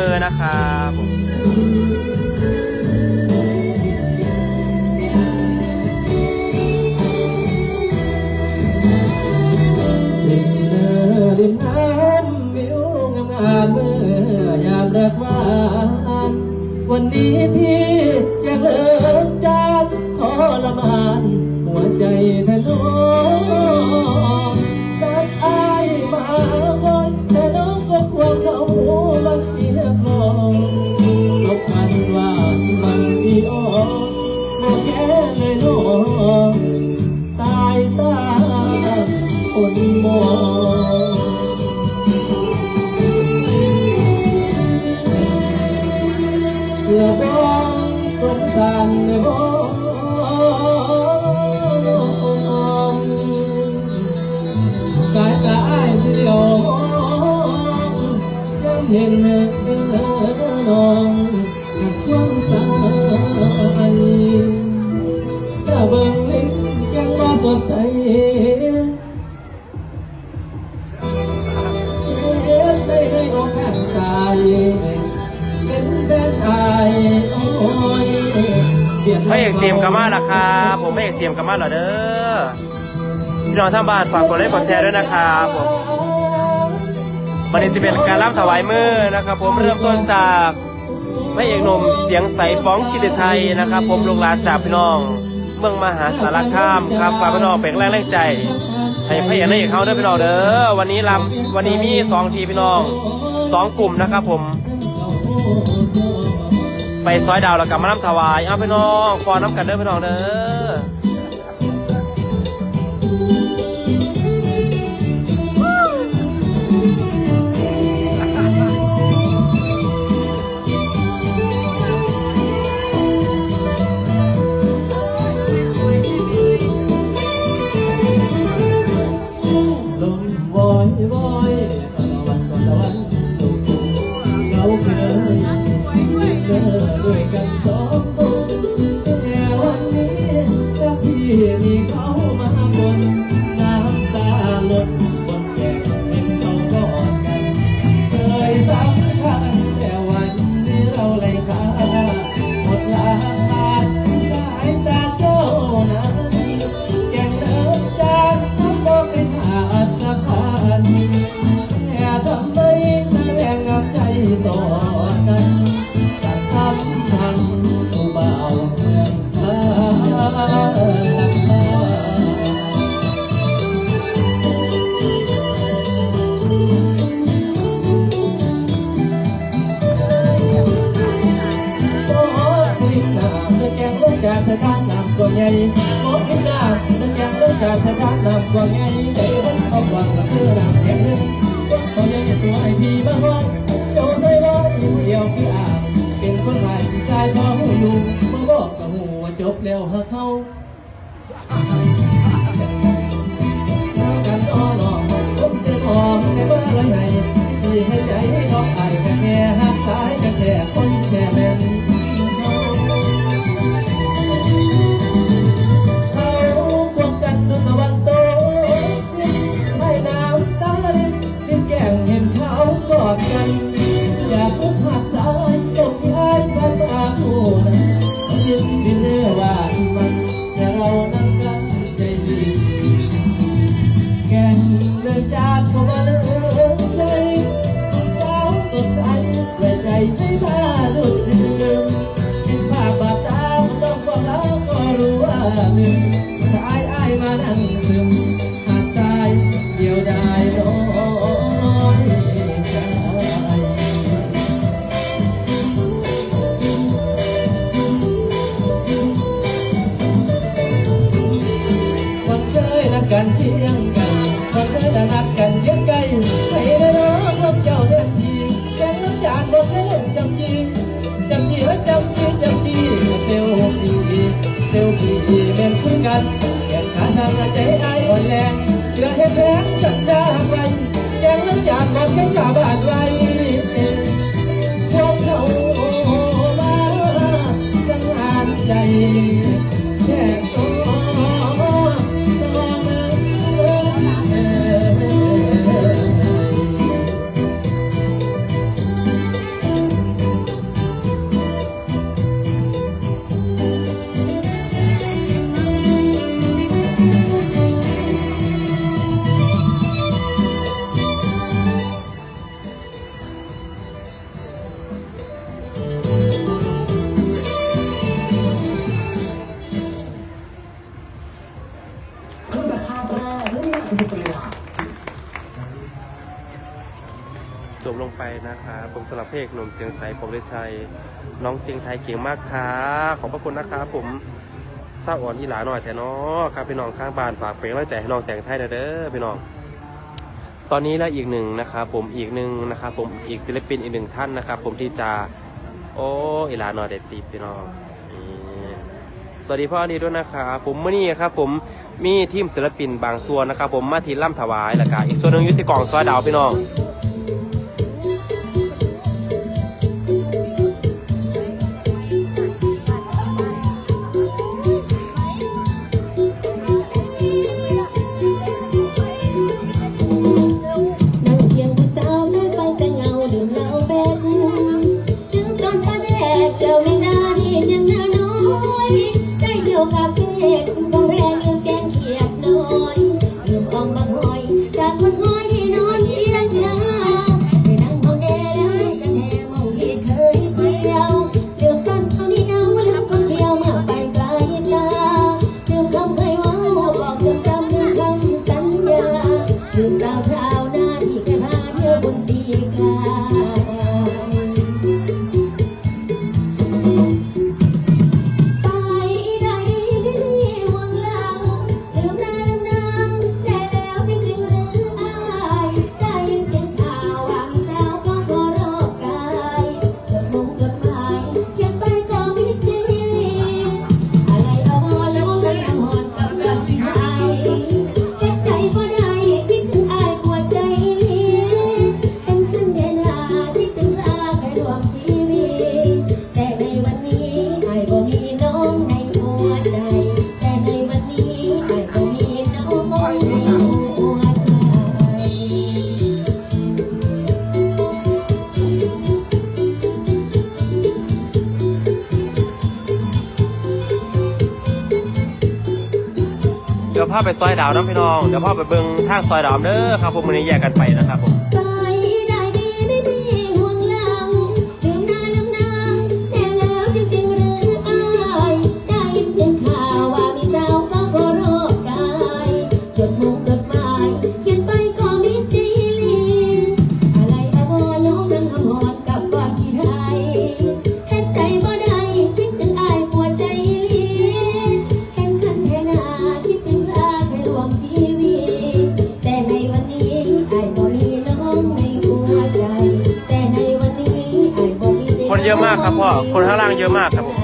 เออนะครับผมริมเนินริมน้ำวิวงามเมื่อยามรักหวานวันนี้ที่อยากเลิกจากทรมาน หัวใจแทนน้องจากอายมา เพื่อบองสงสาร พระเอกเจมส์กามาล่ะครับผมพระเอกเจมส์กามาเหรอเด้อพี่น้องทางบ้านฝากกดไลค์กดแชร์ด้วยนะครับผมวันนี้จะเป็นการรับถวายมือนะครับ ผมเริ่มต้นจากพระเอกหนุ่มเสียงใสฟ้องกิติชัยนะครับ ผมลูกหลานจากพี่น้อง เมืองมหาสารคามครับฝากพี่น้องเป็นแรงแรงใจให้พระเอกนางเอกเขาเด้อพี่น้องเด้อวันนี้ลำวันนี้มีสองทีพี่น้องสองกลุ่มนะครับผม ไปซอยดาวแล้วกลับมาน้ำถวาย เอาพี่น้องฟอนน้ำกันเด้อพี่น้องเด้อ เขามาบน แม่นยกันแข่งขาสร้างใจได้อ่อนแรงเชื่อเห็นแรงสัญญาไว้แจ้งน้ำจากบอกให้สาบานไว้ นะครับผมสำหรับเพลงหนุ่มเสียงใสผมได้ชัย น้องเพลงไทยเก่งมากค่ะขอบพระคุณนะครับผมเศร้าอ่อนอีหลาหน่อยแต่นาะครับพี่น้องข้างบ้านฝากเพลงแล้วใจให้น้องแต่งไทยหนะเด้อพี่น้อง ตอนนี้และอีกหนึ่งนะครับผมอีกหนึ่งนะครับผมอีกศิลปินอีกหนึ่งท่านนะครับผมที่จะโอ้อีหลาหน่อยเด็ดติดพี่น้องสวัสดีพ่ออดีด้วยนะครับผมเมื่อนี้ครับผมมีทีมศิลปินบางส่วนนะครับผมมาทีล่ำถวายแล้วก็อีกส่วนหนึ่งอยุติกล่องซอยดาวพี่น้อง ได้เาไปซอยดาวน้ำพี่น้อง เดี๋ยวพ่อไปเบิ้งทางซอยดาวเด้อครับผมวันนี้แยกกันไปนะครับผมได้ดีไม่มีห่วงหลังลืมหน้าลืมนางแต่แล้วจริงๆหรืออายได้ยินเสียงข่าวว่ามีสาวก็ขอรกายจดหมง เยอะมากครับพ่อ คนข้างล่างเยอะมากครับผม